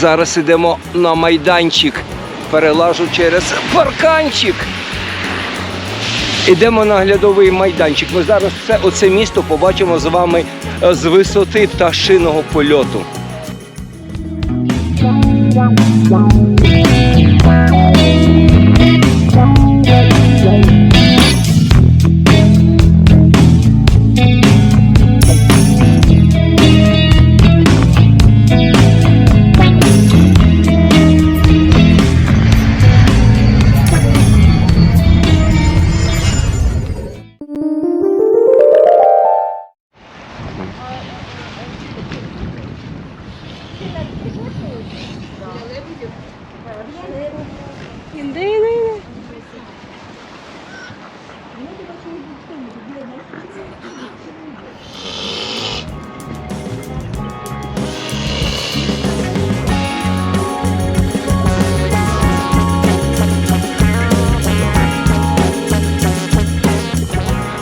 Зараз йдемо на майданчик. Перелажу через парканчик. Ідемо на глядовий майданчик. Ми зараз все оце місто побачимо з вами е, з висоти пташиного польоту.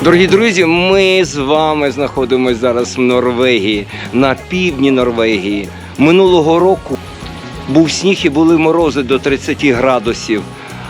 Дорогі друзі, ми з вами знаходимося зараз в Норвегії, на півдні Норвегії. Минулого року був сніг і були морози до 30 градусів.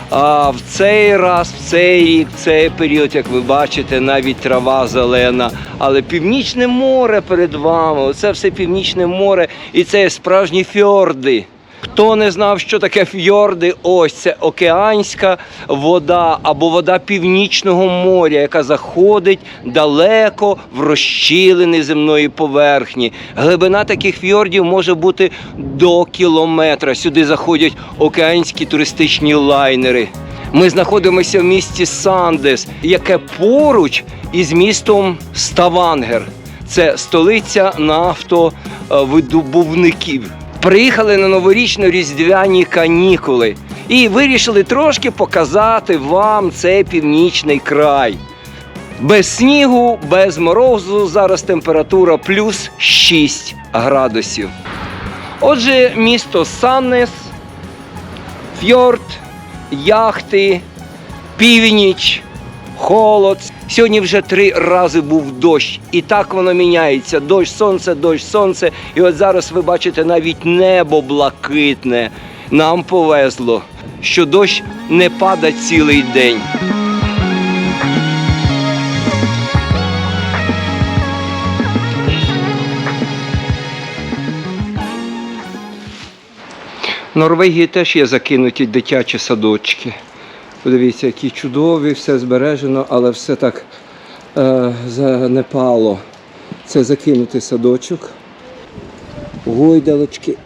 А в цей раз, в цей рік, в цей період, як ви бачите, навіть трава зелена. Але північне море перед вами. Оце все північне море, і це справжні фьорди. Хто не знав, що таке фьорди, ось це океанська вода або вода північного моря, яка заходить далеко в розщілини земної поверхні. Глибина таких фьордів може бути до кілометра. Сюди заходять океанські туристичні лайнери. Ми знаходимося в місті Сандес, яке поруч із містом Ставангер. Це столиця нафтовидобувників. Приїхали на новорічно-різдвяні канікули і вирішили трошки показати вам цей північний край. Без снігу, без морозу зараз температура плюс 6 градусів. Отже, місто Саннес, фьорд, яхти, північ, холод. Сьогодні вже три рази був дощ, і так воно міняється. Дощ, сонце, дощ, сонце. І от зараз ви бачите навіть небо блакитне. Нам повезло, що дощ не пада цілий день. В Норвегії теж є закинуті дитячі садочки. Подивіться, які чудові, все збережено, але все так е, занепало. Це закинутий садочок. Гойдалочки.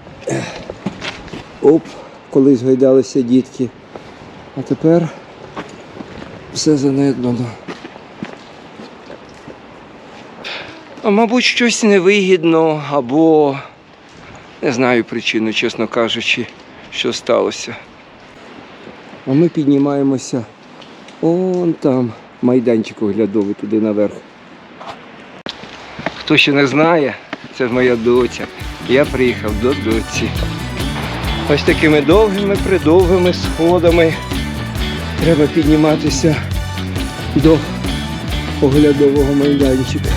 Оп, колись гойдалися дітки. А тепер все занедбано. Мабуть, щось невигідно або не знаю причину, чесно кажучи, що сталося. А ми піднімаємося он там, майданчик оглядовий туди наверх. Хто ще не знає, це моя доця. Я приїхав до доці. Ось такими довгими, придовгими сходами треба підніматися до оглядового майданчика.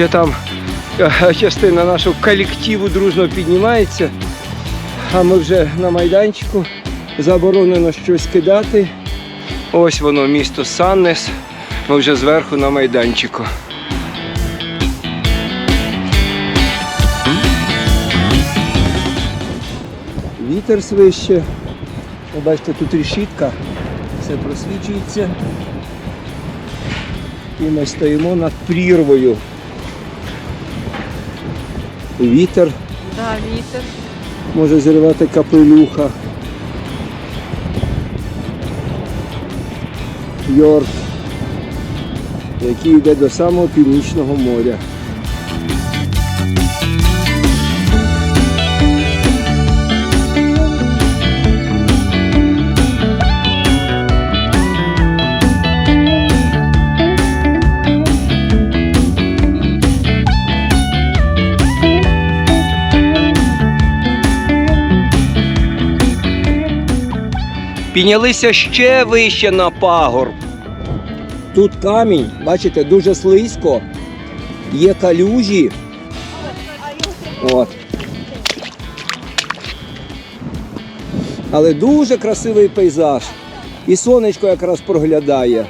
Ще там е, частина нашого колективу дружно піднімається, а ми вже на майданчику. Заборонено щось кидати. Ось воно, місто Саннес. Ми вже зверху на майданчику. Вітер свище. Ви бачите, тут решітка, все просвічується. І ми стоїмо над прірвою. Вітер Да, вітер. може зірвати капелюха. Йорк, який йде до самого північного моря. Піднялися ще вище на пагорб. Тут камінь, бачите, дуже слизько. Є калюжі. От. Але дуже красивий пейзаж. І сонечко якраз проглядає.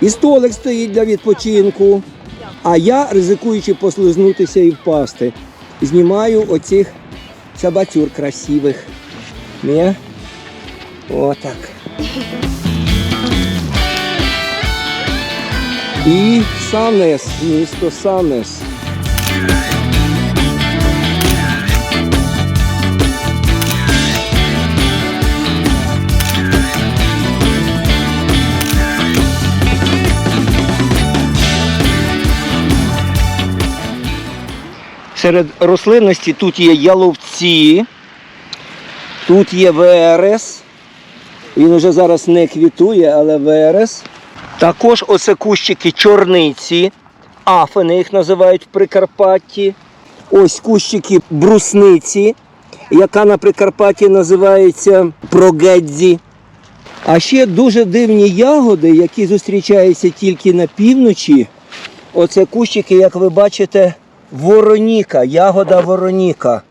І столик стоїть для відпочинку. А я, ризикуючи послизнутися і впасти, знімаю оцих собацюр красивих. Не? Отак. І Санес, місто Санес. Серед рослинності тут є яловці, тут є верес. Він уже зараз не квітує, але верес. Також оце кущики чорниці, афини їх називають в Прикарпатті. Ось кущики брусниці, яка на Прикарпатті називається прогедзі. А ще дуже дивні ягоди, які зустрічаються тільки на півночі. Оце кущики, як ви бачите, вороніка, ягода вороніка.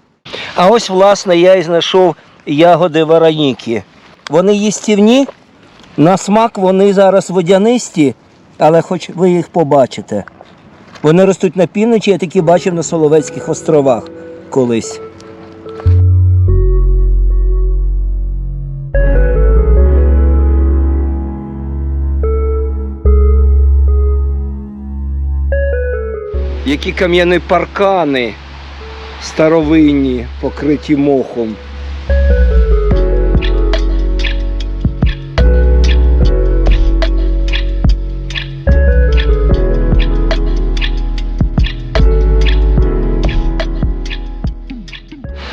А ось, власне, я і знайшов ягоди вороніки. Вони їстівні, на смак вони зараз водянисті, але хоч ви їх побачите. Вони ростуть на півночі, я такі бачив на Соловецьких островах колись. Які кам'яні паркани старовинні, покриті мохом.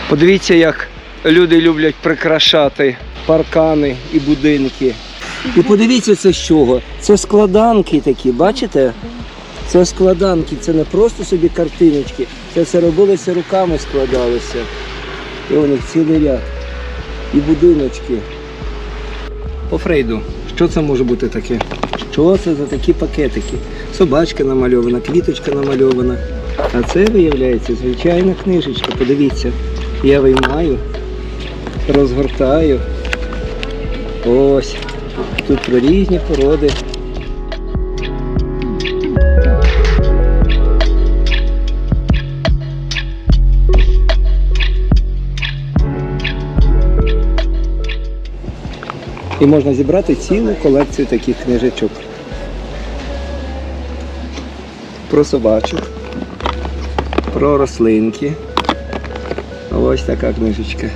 Подивіться, як люди люблять прикрашати паркани і будинки. І подивіться, це з чого. Це складанки такі, бачите? Це складанки, це не просто собі картиночки. Це все робилося руками складалося. І у них цілий ряд. І будиночки. По Фрейду, що це може бути таке? Що це за такі пакетики? Собачка намальована, квіточка намальована. А це, виявляється, звичайна книжечка. Подивіться, я виймаю, розгортаю. Ось. Тут про різні породи. І можна зібрати цілу колекцію таких книжечок. Про собачок, про рослинки. Ось така книжечка.